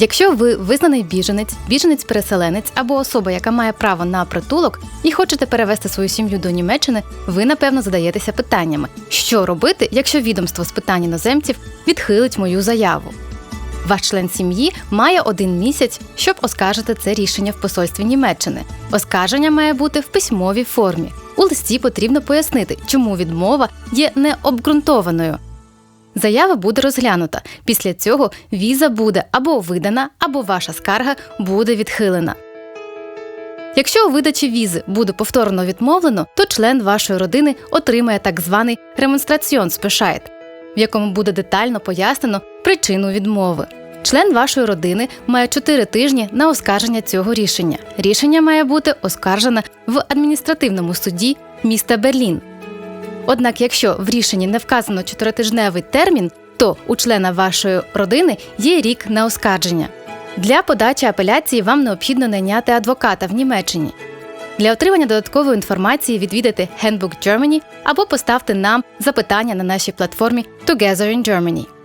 Якщо ви визнаний біженець, біженець-переселенець або особа, яка має право на притулок, і хочете перевести свою сім'ю до Німеччини, ви напевно задаєтеся питаннями, що робити, якщо відомство з питань іноземців відхилить мою заяву. Ваш член сім'ї має один місяць, щоб оскаржити це рішення в посольстві Німеччини. Оскарження має бути в письмовій формі. У листі потрібно пояснити, чому відмова є необґрунтованою. Заява буде розглянута. Після цього віза буде або видана, або ваша скарга буде відхилена. Якщо у видачі візи буде повторно відмовлено, то член вашої родини отримає так званий ремонстраціонспешайт, в якому буде детально пояснено причину відмови. Член вашої родини має 4 тижні на оскарження цього рішення. Рішення має бути оскаржене в адміністративному суді міста Берлін. Однак, якщо в рішенні не вказано чотиритижневий термін, то у члена вашої родини є рік на оскарження. Для подачі апеляції вам необхідно найняти адвоката в Німеччині. Для отримання додаткової інформації відвідайте Handbook Germany або поставте нам запитання на нашій платформі Together in Germany.